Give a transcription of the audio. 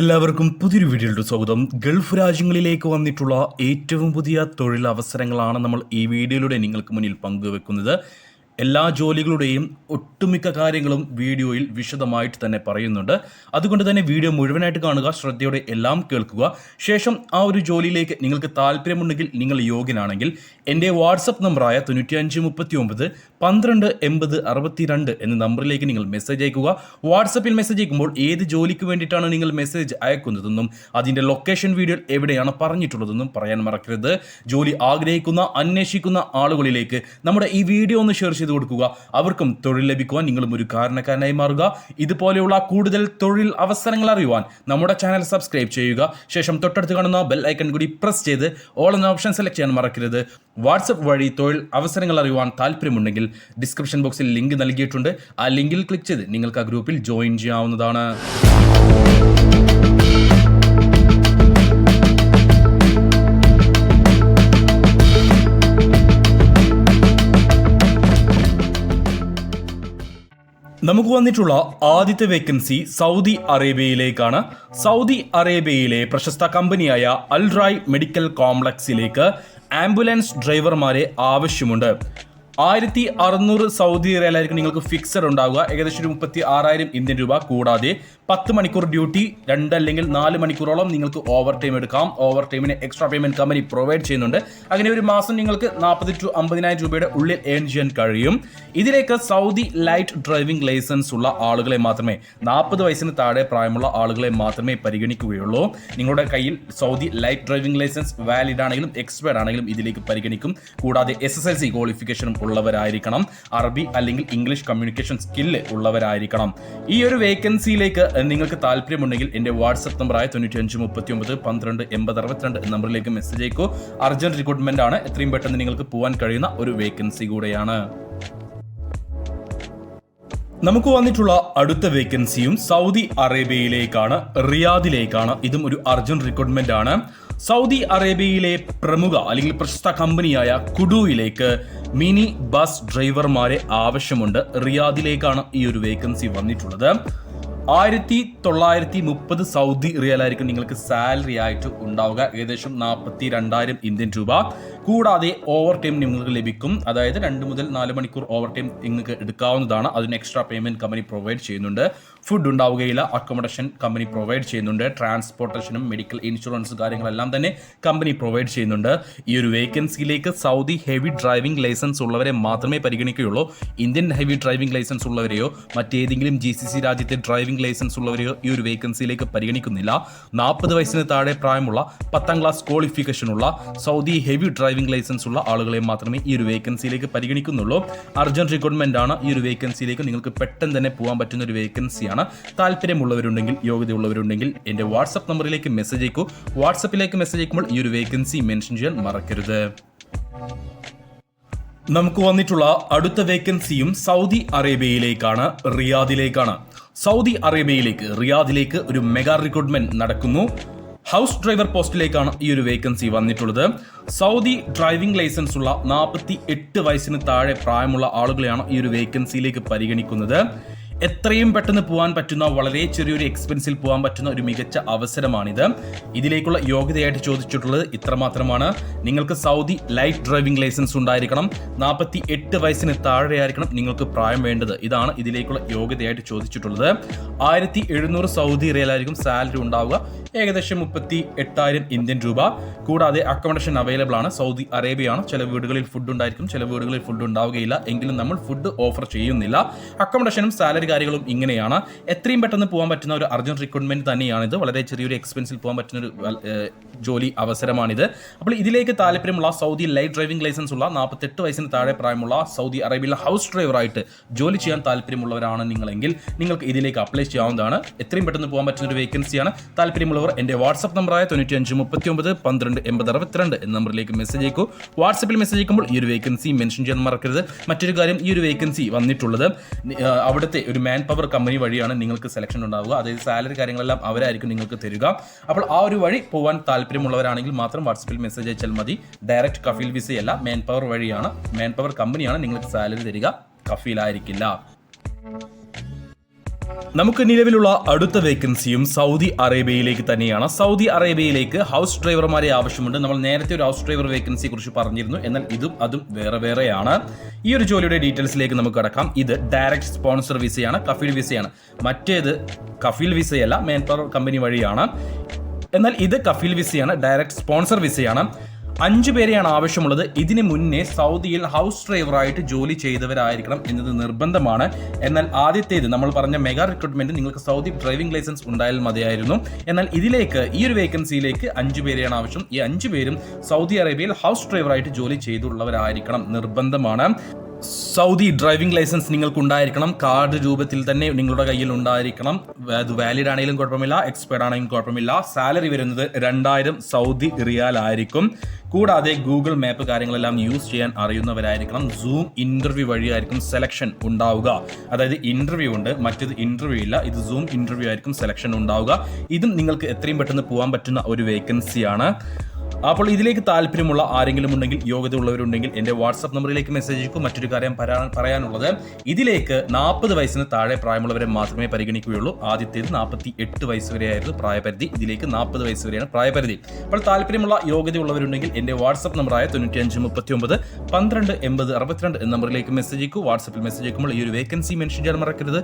എല്ലാവർക്കും പുതിയൊരു വീഡിയോയുടെ സ്വാഗതം. ഗൾഫ് രാജ്യങ്ങളിലേക്ക് വന്നിട്ടുള്ള ഏറ്റവും പുതിയ തൊഴിലവസരങ്ങളാണ് നമ്മൾ ഈ വീഡിയോയിലൂടെ നിങ്ങൾക്ക് മുന്നിൽ പങ്കുവെക്കുന്നത്. എല്ലാ ജോലികളുടെയും ഒട്ടുമിക്ക കാര്യങ്ങളും വീഡിയോയിൽ വിശദമായിട്ട് തന്നെ പറയുന്നുണ്ട്. അതുകൊണ്ട് തന്നെ വീഡിയോ മുഴുവനായിട്ട് കാണുക ശ്രദ്ധയോടെ എല്ലാം കേൾക്കുക. ശേഷം ആ ഒരു ജോലിയിലേക്ക് നിങ്ങൾക്ക് താല്പര്യമുണ്ടെങ്കിൽ നിങ്ങൾ യോഗ്യനാണെങ്കിൽ എന്റെ വാട്സപ്പ് നമ്പറായ തൊണ്ണൂറ്റിയഞ്ച് മുപ്പത്തി ഒമ്പത് പന്ത്രണ്ട് എൺപത് അറുപത്തിരണ്ട് എന്ന നമ്പറിലേക്ക് നിങ്ങൾ മെസ്സേജ് അയക്കുക. വാട്സപ്പിൽ മെസ്സേജ് അയക്കുമ്പോൾ ഏത് ജോലിക്ക് വേണ്ടിയിട്ടാണ് നിങ്ങൾ മെസ്സേജ് അയക്കുന്നതെന്നും അതിന്റെ ലൊക്കേഷൻ വീഡിയോ എവിടെയാണ് പറഞ്ഞിട്ടുള്ളതെന്നും പറയാൻ മറക്കരുത്. ജോലി ആഗ്രഹിക്കുന്ന അന്വേഷിക്കുന്ന ആളുകളിലേക്ക് നമ്മുടെ ഈ വീഡിയോ ഒന്ന് ഷെയർ ചെയ്ത് കൊടുക്കുക. അവർക്കും തൊഴിൽ ലഭിക്കുവാൻ നിങ്ങളും ഒരു കാരണക്കാരനായി മാറുക. ഇതുപോലെയുള്ള കൂടുതൽ തൊഴിൽ അവസരങ്ങൾ അറിയുവാൻ നമ്മുടെ ചാനൽ സബ്സ്ക്രൈബ് ചെയ്യുക. ശേഷം തൊട്ടടുത്ത് കാണുന്ന ബെൽ ഐക്കൺ കൂടി പ്രസ് ചെയ്ത് ഓൾ എന്ന ഓപ്ഷൻ സെലക്ട് ചെയ്യാൻ മറക്കരുത്. വാട്സപ്പ് വഴി തൊഴിൽ അവസരങ്ങൾ അറിയുവാൻ താല്പര്യമുണ്ടെങ്കിൽ ഡിസ്ക്രിപ്ഷൻ ബോക്സിൽ ലിങ്ക് നൽകിയിട്ടുണ്ട്. ആ ലിങ്കിൽ ക്ലിക്ക് ചെയ്ത് നിങ്ങൾക്ക് ആ ഗ്രൂപ്പിൽ ജോയിൻ ചെയ്യാവുന്നതാണ്. നമുക്ക് വന്നിട്ടുള്ള ആദ്യത്തെ വേക്കൻസി സൗദി അറേബ്യയിലേക്കാണ്. സൗദി അറേബ്യയിലെ പ്രശസ്ത കമ്പനിയായ അൽറായ് മെഡിക്കൽ കോംപ്ലക്സിലേക്ക് ആംബുലൻസ് ഡ്രൈവർമാരെ ആവശ്യമുണ്ട്. ആയിരത്തി അറുന്നൂറ് സൗദി റിയലായിരിക്കും നിങ്ങൾക്ക് ഫിക്സഡ് ഉണ്ടാവുക. ഏകദേശം ഒരു മുപ്പത്തി ആറായിരം ഇന്ത്യൻ രൂപ കൂടാതെ പത്ത് മണിക്കൂർ ഡ്യൂട്ടി രണ്ട് അല്ലെങ്കിൽ നാല് മണിക്കൂറോളം നിങ്ങൾക്ക് ഓവർ ടൈം എടുക്കാം. ഓവർ ടൈമിന് എക്സ്ട്രാ പേയ്മെന്റ് കമ്പനി പ്രൊവൈഡ് ചെയ്യുന്നുണ്ട്. അങ്ങനെ ഒരു മാസം നിങ്ങൾക്ക് നാൽപ്പത് ടു അമ്പതിനായിരം രൂപയുടെ ഉള്ളിൽ ഏൺ ചെയ്യാൻ കഴിയും. ഇതിലേക്ക് സൗദി ലൈറ്റ് ഡ്രൈവിംഗ് ലൈസൻസ് ഉള്ള ആളുകളെ മാത്രമേ നാൽപ്പത് വയസ്സിന് താഴെ പ്രായമുള്ള ആളുകളെ മാത്രമേ പരിഗണിക്കുകയുള്ളൂ. നിങ്ങളുടെ കയ്യിൽ Saudi light driving license valid ആണെങ്കിലും എക്സ്പയർഡ് ആണെങ്കിലും ഇതിലേക്ക് പരിഗണിക്കും. കൂടാതെ എസ് എസ് എൽ സി ക്വാളിഫിക്കേഷനും ഉള്ളവരായിരിക്കണം. അറബി അല്ലെങ്കിൽ ഇംഗ്ലീഷ് കമ്മ്യൂണിക്കേഷൻ സ്കില്ല് ഉള്ളവരായിരിക്കണം. ഈ ഒരു വേക്കൻസിയിലേക്ക് നിങ്ങൾക്ക് താല്പര്യമുണ്ടെങ്കിൽ എന്റെ വാട്സപ്പ് നമ്പറായ തൊണ്ണൂറ്റി അഞ്ച് മുപ്പത്തി ഒമ്പത് പന്ത്രണ്ട് എൺപത് അറുപത്തിരണ്ട് നമ്പറിലേക്ക് മെസ്സേജ് അയക്കൂ. അർജന്റ് റിക്രൂട്ട്മെന്റ് ആണ്. എത്രയും പെട്ടെന്ന് നിങ്ങൾക്ക് പോകാൻ കഴിയുന്ന ഒരു വേക്കൻസി കൂടെയാണ്. നമുക്ക് വന്നിട്ടുള്ള അടുത്ത വേക്കൻസിയും സൗദി അറേബ്യയിലേക്കാണ് റിയാദിലേക്കാണ്. ഇതും ഒരു അർജന്റ് റിക്രൂട്ട്മെന്റ് ആണ്. സൗദി അറേബ്യയിലെ പ്രമുഖ അല്ലെങ്കിൽ പ്രശസ്ത കമ്പനിയായ കുഡുവിലേക്ക് മിനി ബസ് ഡ്രൈവർമാരെ ആവശ്യമുണ്ട്. റിയാദിലേക്കാണ് ഈ ഒരു വേക്കൻസി വന്നിട്ടുള്ളത്. ആയിരത്തി തൊള്ളായിരത്തി മുപ്പത് സൗദി റിയലായിരിക്കും നിങ്ങൾക്ക് സാലറി ആയിട്ട് ഉണ്ടാവുക. ഏകദേശം നാൽപ്പത്തി രണ്ടായിരം ഇന്ത്യൻ രൂപ. കൂടാതെ ഓവർ ടൈം നിങ്ങൾക്ക് ലഭിക്കും. അതായത് രണ്ട് മുതൽ നാല് മണിക്കൂർ ഓവർ ടൈം നിങ്ങൾക്ക് എടുക്കാവുന്നതാണ്. അതിന് എക്സ്ട്രാ പേയ്മെന്റ് കമ്പനി പ്രൊവൈഡ് ചെയ്യുന്നുണ്ട്. ഫുഡ് ഉണ്ടാവുകയില്ല. അക്കോമഡേഷൻ കമ്പനി പ്രൊവൈഡ് ചെയ്യുന്നുണ്ട്. ട്രാൻസ്പോർട്ടേഷനും മെഡിക്കൽ ഇൻഷുറൻസ് കാര്യങ്ങളെല്ലാം തന്നെ കമ്പനി പ്രൊവൈഡ് ചെയ്യുന്നുണ്ട്. ഈ ഒരു വേക്കൻസിയിലേക്ക് സൗദി ഹെവി ഡ്രൈവിംഗ് ലൈസൻസ് ഉള്ളവരെ മാത്രമേ പരിഗണിക്കുകയുള്ളൂ. ഇന്ത്യൻ ഹെവി ഡ്രൈവിംഗ് ലൈസൻസ് ഉള്ളവരെയോ മറ്റേതെങ്കിലും ജി സി സി രാജ്യത്തെ ഡ്രൈവിംഗ് ലൈസൻസ് ഉള്ളവരെയോ ഈ ഒരു വേക്കൻസിയിലേക്ക് പരിഗണിക്കുന്നില്ല. നാൽപ്പത് വയസ്സിന് താഴെ പ്രായമുള്ള പത്താം ക്ലാസ് ക്വാളിഫിക്കേഷനുള്ള സൗദി ഹെവി ഡ്രൈവിംഗ് ലൈസൻസ് ഉള്ള ആളുകളെ മാത്രമേ ഈ ഒരു വേക്കൻസിയിലേക്ക് പരിഗണിക്കുന്നുള്ളൂ. അർജന്റ് റിക്രൂട്ട്മെന്റ് ആണ് ഈ ഒരു വേക്കൻസിയിലേക്ക് നിങ്ങൾക്ക് പെട്ടെന്ന് തന്നെ പോകാൻ പറ്റുന്ന ഒരു വേക്കൻസിയാണ്. താല്പര്യമുള്ളവരുണ്ടെങ്കിൽ യോഗ്യതയുള്ളവരുണ്ടെങ്കിൽ എന്റെ വാട്സപ്പ് നമ്പറിലേക്ക് മെസ്സേജ് അയക്കൂ. വാട്സപ്പിലേക്ക് മെസ്സേജ് അയക്കുമ്പോൾ ഈ ഒരു വേക്കൻസി മെൻഷൻ ചെയ്യാൻ മറക്കരുത്. നമുക്ക് വന്നിട്ടുള്ള അടുത്ത വേക്കൻസിയും സൗദി അറേബ്യയിലേക്കാണ് റിയാദിലേക്കാണ്. സൗദി അറേബ്യയിലേക്ക് റിയാദിലേക്ക് ഒരു മെഗാ റിക്രൂട്ട്മെന്റ് നടക്കുന്നു. ഹൗസ് ഡ്രൈവർ പോസ്റ്റിലേക്കാണ് ഈ ഒരു വേക്കൻസി വന്നിട്ടുള്ളത്. സൗദി ഡ്രൈവിംഗ് ലൈസൻസ് ഉള്ള നാൽപ്പത്തി എട്ട് വയസ്സിന് താഴെ പ്രായമുള്ള ആളുകളെയാണ് ഈ ഒരു വേക്കൻസിയിലേക്ക് പരിഗണിക്കുന്നത്. എത്രയും പെട്ടെന്ന് പോകാൻ പറ്റുന്ന വളരെ ചെറിയൊരു എക്സ്പെൻസിൽ പോകാൻ പറ്റുന്ന ഒരു മികച്ച അവസരമാണിത്. ഇതിലേക്കുള്ള യോഗ്യതയായിട്ട് ചോദിച്ചിട്ടുള്ളത് ഇത്രമാത്രമാണ്. നിങ്ങൾക്ക് സൗദി ലൈഫ് ഡ്രൈവിംഗ് ലൈസൻസ് ഉണ്ടായിരിക്കണം. നാൽപ്പത്തി എട്ട് വയസ്സിന് താഴെയായിരിക്കണം നിങ്ങൾക്ക് പ്രായം വേണ്ടത്. ഇതാണ് ഇതിലേക്കുള്ള യോഗ്യതയായിട്ട് ചോദിച്ചിട്ടുള്ളത്. ആയിരത്തി എഴുന്നൂറ് സൗദി റിയലായിരിക്കും സാലറി ഉണ്ടാവുക. ഏകദേശം മുപ്പത്തി എട്ടായിരം ഇന്ത്യൻ രൂപ. കൂടാതെ അക്കോമഡേഷൻ അവൈലബിൾ ആണ്. സൗദി അറേബ്യയാണ്. ചില വീടുകളിൽ ഫുഡ് ഉണ്ടായിരിക്കും. ചില വീടുകളിൽ ഫുഡ് ഉണ്ടാവുകയില്ല. എങ്കിലും നമ്മൾ ഫുഡ് ഓഫർ ചെയ്യുന്നില്ല. അക്കോമഡേഷനും സാലറി കാര്യങ്ങളും ഇങ്ങനെയാണ്. എത്രയും പെട്ടെന്ന് പോകാൻ പറ്റുന്ന ഒരു അർജന്റ് റിക്രൂട്ട്മെന്റ് തന്നെയാണിത്. വളരെ ചെറിയൊരു എക്സ്പെൻസിൽ പോകാൻ പറ്റുന്ന ഒരു ജോലി അവസരമാണിത്. അപ്പോൾ ഇതിലേക്ക് താല്പര്യമുള്ള സൗദി ലൈറ്റ് ഡ്രൈവിംഗ് ലൈസൻസ് ഉള്ള നാൽപ്പത്തെട്ട് വയസ്സിന് താഴെ പ്രായമുള്ള സൗദി അറേബ്യയിലെ ഹൗസ് ഡ്രൈവറായിട്ട് ജോലി ചെയ്യാൻ താല്പര്യമുള്ളവരാണ് നിങ്ങളെങ്കിൽ നിങ്ങൾക്ക് ഇതിലേക്ക് അപ്ലൈ ചെയ്യാവുന്നതാണ്. എത്രയും പെട്ടെന്ന് പോകാൻ പറ്റുന്ന ഒരു വേക്കൻസിയാണ് താല്പര്യമുള്ളവർ എന്റെ വാട്സപ്പ് നമ്പറായ തൊണ്ണൂറ്റി അഞ്ച് മുപ്പത്തി ഒമ്പത് പന്ത്രണ്ട് എൺപത് അറുപത്തിരണ്ട് എന്ന നമ്പറിലേക്ക് മെസ്സേജ് അയക്കൂ. വാട്സപ്പിൽ മെസ്സേജ് അയക്കുമ്പോൾ ഈ ഒരു വേക്കൻസി മെൻഷൻ ചെയ്യാൻ മറക്കരുത്. മറ്റൊരു കാര്യം ഈ ഒരു വേക്കൻസി വന്നിട്ടുള്ളത് അവിടുത്തെ ഒരു മാൻ പവർ കമ്പനി വഴിയാണ് നിങ്ങൾക്ക് സെലക്ഷൻ ഉണ്ടാവുക. അതായത് സാലറി കാര്യങ്ങളെല്ലാം അവരായിരിക്കും നിങ്ങൾക്ക് തരിക. അപ്പോൾ ആ ഒരു വഴി പോകാൻ താല്പര്യമുള്ളവരാണെങ്കിൽ മാത്രം വാട്സപ്പിൽ മെസ്സേജ് അയച്ചാൽ മതി. ഡയറക്റ്റ് കഫീൽ വിസയല്ല മാൻ പവർ വഴിയാണ് മാൻ പവർ കമ്പനിയാണ് നിങ്ങൾക്ക് സാലറി തരിക. കഫീലായിരിക്കില്ല. നമുക്ക് നിലവിലുള്ള അടുത്ത വേക്കൻസിയും സൗദി അറേബ്യയിലേക്ക് തന്നെയാണ്. സൗദി അറേബ്യയിലേക്ക് ഹൗസ് ഡ്രൈവർമാരെ ആവശ്യമുണ്ട്. നമ്മൾ നേരത്തെ ഒരു ഹൗസ് ഡ്രൈവർ വേക്കൻസിയെ കുറിച്ച് പറഞ്ഞിരുന്നു. എന്നാൽ ഇതും അതും വേറെ വേറെയാണ്. ഈ ഒരു ജോലിയുടെ ഡീറ്റെയിൽസിലേക്ക് നമുക്ക് കടക്കാം. ഇത് ഡയറക്റ്റ് സ്പോൺസർ വിസയാണ് കഫീൽ വിസയാണ് മറ്റേത് കഫീൽ വിസയല്ല മേൻ പവർ കമ്പനി വഴിയാണ്. എന്നാൽ ഇത് കഫീൽ വിസയാണ് ഡയറക്റ്റ് സ്പോൺസർ വിസയാണ് അഞ്ചു പേരെയാണ് ആവശ്യമുള്ളത്. ഇതിന് മുന്നേ സൗദിയിൽ ഹൗസ് ഡ്രൈവറായിട്ട് ജോലി ചെയ്തവരായിരിക്കണം എന്നത് നിർബന്ധമാണ്. എന്നാൽ ആദ്യത്തേത് നമ്മൾ പറഞ്ഞ മെഗാ റിക്രൂട്ട്മെന്റ് നിങ്ങൾക്ക് സൗദി ഡ്രൈവിംഗ് ലൈസൻസ് ഉണ്ടായാൽ മതിയായിരുന്നു. എന്നാൽ ഇതിലേക്ക് ഈ ഒരു വേക്കൻസിയിലേക്ക് അഞ്ചു പേരെയാണ് ആവശ്യം. ഈ അഞ്ചു പേരും സൗദി അറേബ്യയിൽ ഹൗസ് ഡ്രൈവറായിട്ട് ജോലി ചെയ്തുള്ളവരായിരിക്കണം നിർബന്ധമാണ്. സൗദി ഡ്രൈവിംഗ് ലൈസൻസ് നിങ്ങൾക്ക് ഉണ്ടായിരിക്കണം കാർഡ് രൂപത്തിൽ തന്നെ നിങ്ങളുടെ കയ്യിൽ ഉണ്ടായിരിക്കണം. അത് വാലിഡ് ആണെങ്കിലും കുഴപ്പമില്ല എക്സ്പയർഡ് ആണെങ്കിലും കുഴപ്പമില്ല. സാലറി വരുന്നത് രണ്ടായിരം സൗദി റിയാൽ ആയിരിക്കും. കൂടാതെ ഗൂഗിൾ മാപ്പ് കാര്യങ്ങളെല്ലാം യൂസ് ചെയ്യാൻ അറിയുന്നവരായിരിക്കണം. സൂം ഇന്റർവ്യൂ വഴിയായിരിക്കും സെലക്ഷൻ ഉണ്ടാവുക. അതായത് ഇന്റർവ്യൂ ഉണ്ട് മറ്റേത് ഇന്റർവ്യൂ ഇല്ല. ഇത് സൂം ഇന്റർവ്യൂ ആയിരിക്കും സെലക്ഷൻ ഉണ്ടാവുക. ഇതും നിങ്ങൾക്ക് എത്രയും പെട്ടെന്ന് പോകാൻ പറ്റുന്ന ഒരു വേക്കൻസിയാണ് അപ്പോൾ ഇതിലേക്ക് താല്പര്യമുള്ള ആരെങ്കിലും ഉണ്ടെങ്കിൽ യോഗ്യത ഉള്ളവരുണ്ടെങ്കിൽ എന്റെ വാട്സപ്പ് നമ്പറിലേക്ക് മെസ്സേജ് അയക്കും. മറ്റൊരു കാര്യം പറയാനുള്ളത്. ഇതിലേക്ക് നാൽപ്പത് വയസ്സിന് താഴെ പ്രായമുള്ളവരെ മാത്രമേ പരിഗണിക്കുകയുള്ളൂ. ആദ്യത്തേത് നാൽപ്പത്തി എട്ട് വയസ്സ് വരെയായിരുന്നു പ്രായപരിധി. ഇതിലേക്ക് നാൽപ്പത് വയസ്സ് വരെയാണ് പ്രായപരിധി. അപ്പോൾ താല്പര്യമുള്ള യോഗ്യത ഉള്ളവരുണ്ടെങ്കിൽ എന്റെ വാട്സപ്പ് നമ്പറായ തൊണ്ണൂറ്റി അഞ്ച് മുപ്പത്തി ഒമ്പത് പന്ത്രണ്ട് എൺപത് അറുപത്തിരണ്ട് എന്ന നമ്പറിലേക്ക് മെസ്സേജ് അയക്കൂ. വാട്സപ്പിൽ മെസ്സേജ് അയക്കുമ്പോൾ ഈ ഒരു വേക്കൻസി മെൻഷൻ ചെയ്യാൻ മറക്കരുത്.